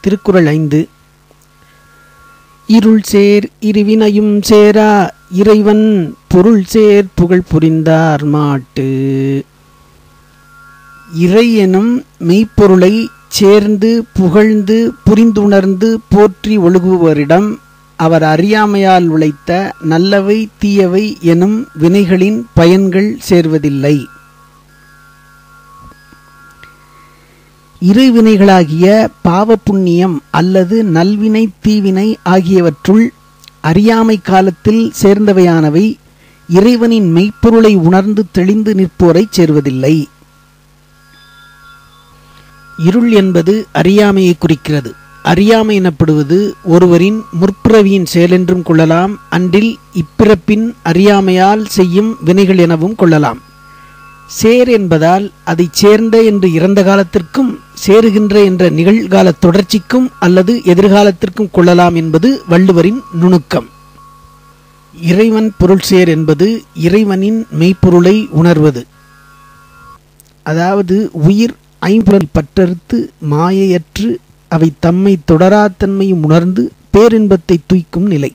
திருக்குறள் ஐந்து. இருள் சேர் இருவினையும் சேரா இறைவன் பொருள் சேர் புகழ் புரிந்தார் மாட்டு. இறை எனும் மெய்ப்பொருளை சேர்ந்து புகழ்ந்து புரிந்துணர்ந்து போற்றி ஒழுகுவோரிடம் அவர் அறியாமையால் உழைத்த நல்லவை தீயவை எனும் வினைகளின் பயன்கள் சேர்வதில்லை. இருவினைகளாகிய பாவ புண்ணியம் அல்லது நல்வினை தீவினை ஆகியவற்றுள் அறியாமை காலத்தில் சேர்ந்தவையானவை இறைவனின் மெய்ப்பொருளை உணர்ந்து தெளிந்து நிற்போரைச் சேர்வதில்லை. இருள் என்பது அறியாமையை குறிக்கிறது. அறியாமை எனப்படுவது ஒருவரின் முற்பிறவியின் செயலென்றும் கொள்ளலாம் அன்றில் இப்பிறப்பின் அறியாமையால் செய்யும் வினைகள் எனவும் கொள்ளலாம். சேர் என்பதால் அதைச் சேர்ந்த என்று இறந்த காலத்திற்கும் சேருகின்ற என்ற நிகழ்கால தொடர்ச்சிக்கும் அல்லது எதிர்காலத்திற்கும் கொள்ளலாம் என்பது வள்ளுவரின் நுணுக்கம். இறைவன் பொருள் சேர் என்பது இறைவனின் மெய்ப்பொருளை உணர்வது. அதாவது உயிர் ஐம்புலன் பற்றறுத்து மாயையற்று அவை தம்மை தொடராத்தன்மையும் உணர்ந்து பேரின்பத்தை தூய்க்கும் நிலை.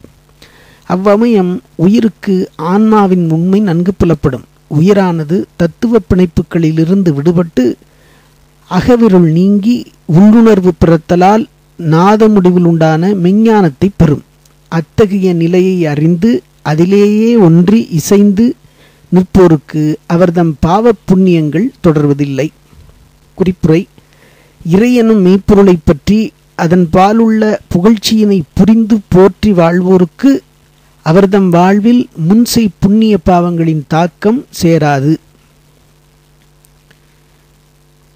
அவ்வமயம் உயிருக்கு ஆன்மாவின் உண்மை நன்கு புலப்படும். உயிரானது தத்துவ பிணைப்புகளிலிருந்து விடுபட்டு அகவிருள் நீங்கி உள்ளுணர்வு பிறத்தலால் நாத முடிவில் உண்டான மெஞ்ஞானத்தை பெறும். அத்தகைய நிலையை அறிந்து அதிலேயே ஒன்றி இசைந்து நிற்போருக்கு அவர்தம் பாவ புண்ணியங்கள் தொடர்வதில்லை. குறிப்புரை இறையனும் மெய்ப்பொருளைப் பற்றி அதன் பாலுள்ள புகழ்ச்சியினை புரிந்து போற்றி வாழ்வோருக்கு அவர்தம் வாழ்வில் முன்சை புண்ணிய பாவங்களின் தாக்கம் சேராது.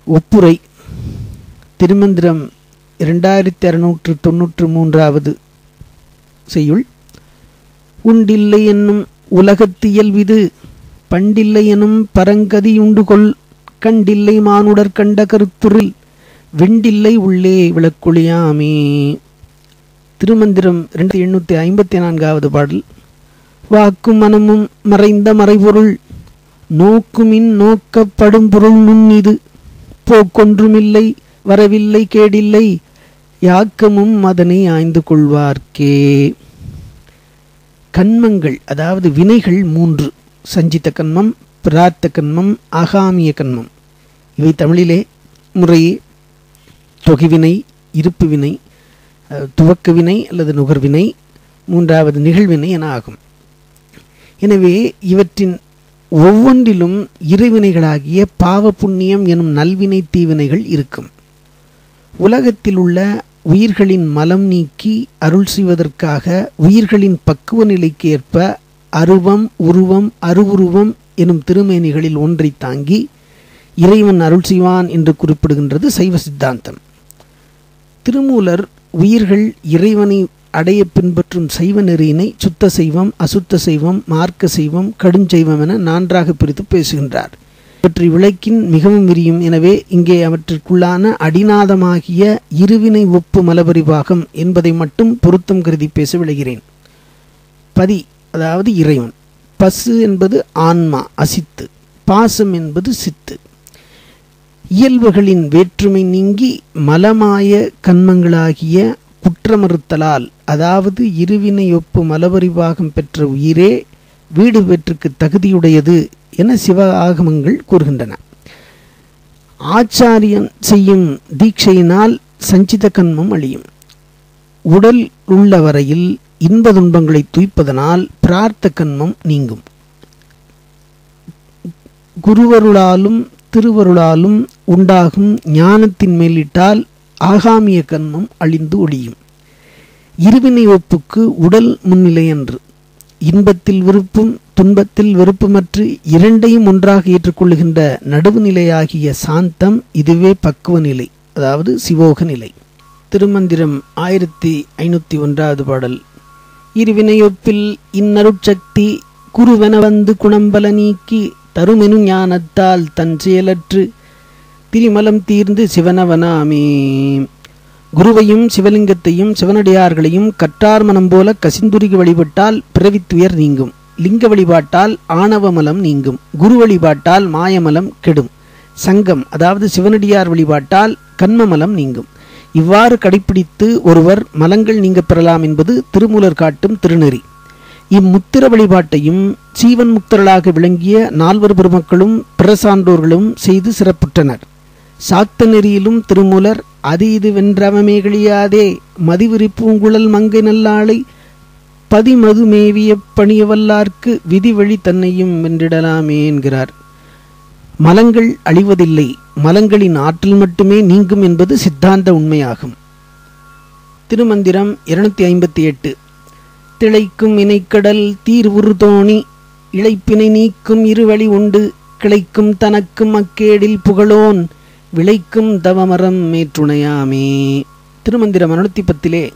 ஒப்புரை. திருமந்திரம் இரண்டாயிரத்தி அறுநூற்று தொன்னூற்று மூன்றாவது செய்யுள். உண்டில்லை என்னும் உலகத்தியல்விது பண்டில்லை எனும் பரங்கதியுண்டுகொள் கண்டில்லை மானுடர் கண்ட கருத்துரில் வெண்டில்லை உள்ளே விளக்குளியாமே திருமந்திரம் ரெண்டு எண்ணூற்றி ஐம்பத்தி நான்காவது பாடல். வாக்கும் மனமும் மறைந்த மறைபொருள் நோக்குமின் நோக்கப்படும் பொருள் நுண்ணிது போக்கொன்றுமில்லை வரவில்லை கேடில்லை யாக்கமும் அதனை ஆய்ந்து கொள்வார்க்கே. கண்மங்கள் அதாவது வினைகள் மூன்று சஞ்சித்த கண்மம் பிரார்த்த கண்மம் ஆகாமிய கண்மம். இவை தமிழிலே முறையே தொகைவினை இருப்பு வினை துவக்க வினை அல்லது நுகர்வினை மூன்றாவது நிகழ்வினை என ஆகும். எனவே இவற்றின் ஒவ்வொன்றிலும் இருவினைகளாகிய பாவ புண்ணியம் எனும் நல்வினை தீவினைகள் இருக்கும். உலகத்தில் உள்ள உயிர்களின் மலம் நீக்கி அருள் செய்வதற்காக உயிர்களின் பக்குவ நிலைக்கு ஏற்ப அருவம் உருவம் அருவுருவம் எனும் திருமேனிகளில் ஒன்றை தாங்கி இறைவன் அருள் செய்வான் என்று குறிப்பிடுகின்றது சைவ சித்தாந்தம். திருமூலர் உயிர்கள் இறைவனை அடைய பின்பற்றும் சைவ நெறியினை சுத்த சைவம் அசுத்த சைவம் மார்க்க சைவம் கடுஞ்செய்வம் என நான்காக பிரித்து பேசுகின்றார். இவற்றை விளக்கின் மிகவும் விரியும். எனவே இங்கே அவற்றிற்குள்ளான அடிநாதமாகிய இருவினை ஒப்பு மலபரிபாகம் என்பதை மட்டும் பொருத்தம் கருதி பேச விளைகிறேன் பதி அதாவது இறைவன். பசு என்பது ஆன்மா அசித்து. பாசம் என்பது சித்து. இயல்புகளின் வேற்றுமை நீங்கி மலமாய கண்மங்களாகிய குற்றமறுத்தலால் அதாவது இருவினை ஒப்பு மலபரிபாகம் பெற்ற உயிரே வீடு பெற்றுக்கு தகுதியுடையது என சிவ ஆகமங்கள் கூறுகின்றன. ஆச்சாரியன் செய்யும் தீட்சையினால் சஞ்சித கண்மம் அழியும். உடல் உள்ள வரையில் இன்ப துன்பங்களை துய்ப்பதனால் பிரார்த்த கண்மம் நீங்கும். குருவருளாலும் திருவருளாலும் உண்டாகும் ஞானத்தின் மேலிட்டால் ஆகாமிய கண்மம் அழிந்து ஒழியும் இருவினை ஒப்புக்கு உடல் முன்னிலை என்று இன்பத்தில் விருப்பும் துன்பத்தில் வெறுப்புமற்று இரண்டையும் ஒன்றாக ஏற்றுக்கொள்ளுகின்ற நடுவு நிலையாகிய சாந்தம் இதுவே பக்குவ நிலை அதாவது சிவோக நிலை. திருமந்திரம் ஆயிரத்தி ஐநூற்றி ஒன்றாவது பாடல். இருவினையொப்பில் இந்நருட்சக்தி குருவென வந்து குணம்பல நீக்கி தருமெனு ஞானத்தால் தன் செயலற்று திரிமலம் தீர்ந்து சிவனவனாமே குருவையும் சிவலிங்கத்தையும் சிவனடியார்களையும் கற்றார் மனம் போல கசிந்துருகி வழிபட்டால் பிறவித்துயர் நீங்கும். லிங்க வழிபாட்டால் ஆணவமலம் நீங்கும். குரு வழிபாட்டால் மாயமலம் கெடும். சங்கம் அதாவது சிவனடியார் வழிபாட்டால் கண்மமலம் நீங்கும். இவ்வாறு கடைபிடித்து ஒருவர் மலங்கள் நீங்க பெறலாம் என்பது திருமூலர் காட்டும் திருநெறி. இம்முத்திர வழிபாட்டையும் சீவன் முக்தர்களாக விளங்கிய நால்வர் பெருமக்களும் பிற சான்றோர்களும் செய்து சிறப்புற்றனர். சாக்த நெறியிலும் திருமூலர் அது இது வென்றவமே கிழியாதே மதிவிரி பூங்குழல் மங்கை நல்லாளை பதிமது மேவிய பணியவல்லார்க்கு விதி வழி தன்னையும் வென்றிடலாமே என்கிறார். மலங்கள் அழிவதில்லை மலங்களின் ஆற்றல் மட்டுமே நீங்கும் என்பது சித்தாந்த உண்மையாகும். திருமந்திரம் இருநூத்தி ஐம்பத்தி எட்டு. திளைக்கும் இணைக்கடல் தீர் தோணி இழைப்பினை நீக்கும் இருவழி உண்டு கிளைக்கும் தனக்கும் அக்கேடில் புகழோன் விளைக்கும் தவமரம் மேற்றுணையாமே. திருமந்திர மனுத்தி பத்திலே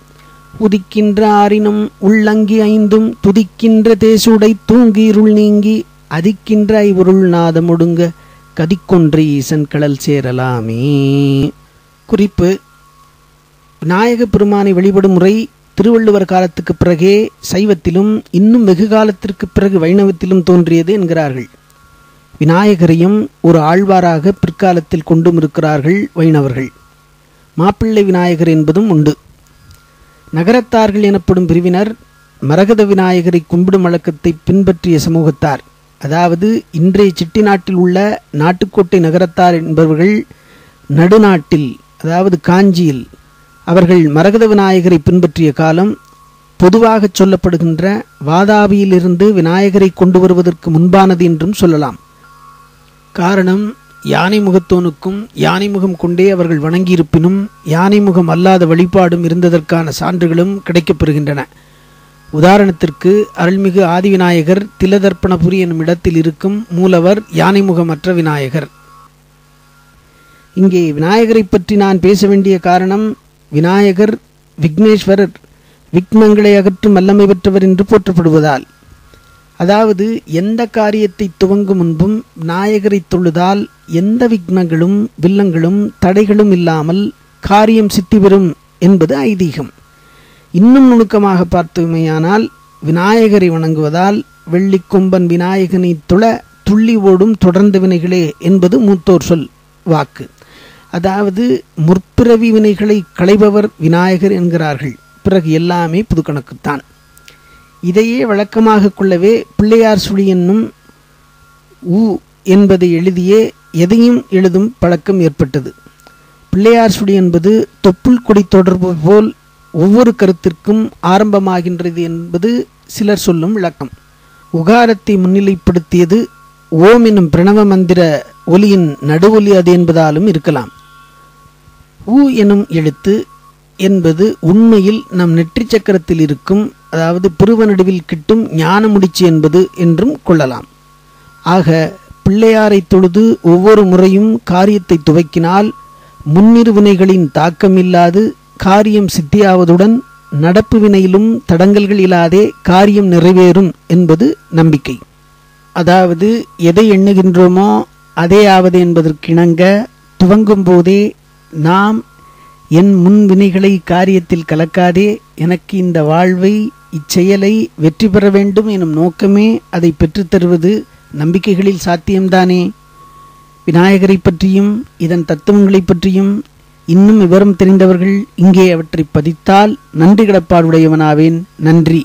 உதிக்கின்ற ஆறினும் உள்ளங்கி ஐந்தும் துதிக்கின்ற தேசுடை தூங்கி இருள் நீங்கி அதிக்கின்ற ஐவருள் நாதம் ஒடுங்க கதிக்கொன்று ஈசன் கடல் சேரலாமே குறிப்பு விநாயக பெருமானை வழிபடும் முறை திருவள்ளுவர் காலத்துக்கு பிறகே சைவத்திலும் இன்னும் வெகு காலத்திற்கு பிறகு வைணவத்திலும் தோன்றியது என்கிறார்கள். விநாயகரையும் ஒரு ஆழ்வாராக பிற்காலத்தில் கொண்டும் இருக்கிறார்கள் வைணவர்கள். மாப்பிள்ளை விநாயகர் என்பதும் உண்டு. நகரத்தார்கள் எனப்படும் பிரிவினர் மரகத விநாயகரை கும்பிடும் வழக்கத்தை பின்பற்றிய சமூகத்தார். அதாவது இன்றைய சிட்டி நாட்டில் உள்ள நாட்டுக்கோட்டை நகரத்தார் என்பவர்கள் நடுநாட்டில் அதாவது காஞ்சியில் அவர்கள் மரகத விநாயகரை பின்பற்றிய காலம் பொதுவாக சொல்லப்படுகின்ற வாதாபியிலிருந்து விநாயகரை கொண்டு வருவதற்கு முன்பானது என்றும் சொல்லலாம். காரணம் யானை முகத்தோனுக்கும் யானை முகம் கொண்டே அவர்கள் வணங்கியிருப்பினும் யானை முகம் அல்லாத வழிபாடும் இருந்ததற்கான சான்றுகளும் கிடைக்கப்பெறுகின்றன. உதாரணத்திற்கு அருள்மிகு ஆதிவிநாயகர் திலதர்ப்பணபுரி என்னும் இடத்தில் இருக்கும் மூலவர் யானை முகமற்ற விநாயகர். இங்கே விநாயகரை பற்றி நான் பேச வேண்டிய காரணம் விநாயகர் விக்னேஸ்வரர் விக்னங்களை அகற்றும் வல்லமை பெற்றவர் என்று போற்றப்படுவதால். அதாவது எந்த காரியத்தை துவங்கும் முன்பும் விநாயகரை தொழுதால் எந்த விக்னங்களும் வில்லங்களும் தடைகளும் இல்லாமல் காரியம் சித்தி பெறும் என்பது ஐதீகம். இன்னும் நுணுக்கமாக பார்த்துமையானால் விநாயகரை வணங்குவதால் வெள்ளிக்கொம்பன் விநாயகனை துள துள்ளி ஓடும் தொடர்ந்த வினைகளே என்பது மூத்தோர் சொல் வாக்கு. அதாவது முற்பிறவி வினைகளை களைபவர் விநாயகர் என்கிறார்கள். பிறகு எல்லாமே புதுக்கணக்குத்தான். இதையே வழக்கமாக கொள்ளவே பிள்ளையார் சுழி என்னும் உ என்பதை எழுதியே எதையும் எழுதும் பழக்கம் ஏற்பட்டது. பிள்ளையார் சுடி என்பது தொப்புள் கொடி தொடர்பு போல் ஒவ்வொரு கருத்திற்கும் ஆரம்பமாகின்றது என்பது சிலர் சொல்லும் விளக்கம். உகாரத்தை முன்னிலைப்படுத்தியது ஓம் எனும் பிரணவ மந்திர ஒலியின் நடுவொலி அது என்பதாலும் இருக்கலாம். உ எனும் எழுத்து என்பது உண்மையில் நம் நெற்றி சக்கரத்தில் இருக்கும் அதாவது புருவ நடுவில் கிட்டும் ஞான முடிச்சு என்பது என்றும் கொள்ளலாம். ஆக பிள்ளையாரை தொழுது ஒவ்வொரு முறையும் காரியத்தை துவக்கினால் முன்னிரு வினைகளின் தாக்கமில்லாது காரியம் சித்தியாவதுடன் நடப்பு வினையிலும் தடங்கல்கள் இல்லாதே காரியம் நிறைவேறும் என்பது நம்பிக்கை. அதாவது எதை எண்ணுகின்றோமோ அதே ஆவது என்பதற்கிணங்க துவங்கும் போதே நாம் என் முன் வினைகளை காரியத்தில் கலக்காதே எனக்கு இந்த வாழ்வை இச்செயலை வெற்றி பெற வேண்டும் எனும் நோக்கமே அதை பெற்றுத்தருவது நம்பிக்கைகளில் சாத்தியம்தானே? விநாயகரை பற்றியும் இதன் தத்துவங்களைப் பற்றியும் இன்னும் விவரம் தெரிந்தவர்கள் இங்கே அவற்றை பதித்தால் நன்றி கிடப்பாடுடையவனாவேன் நன்றி.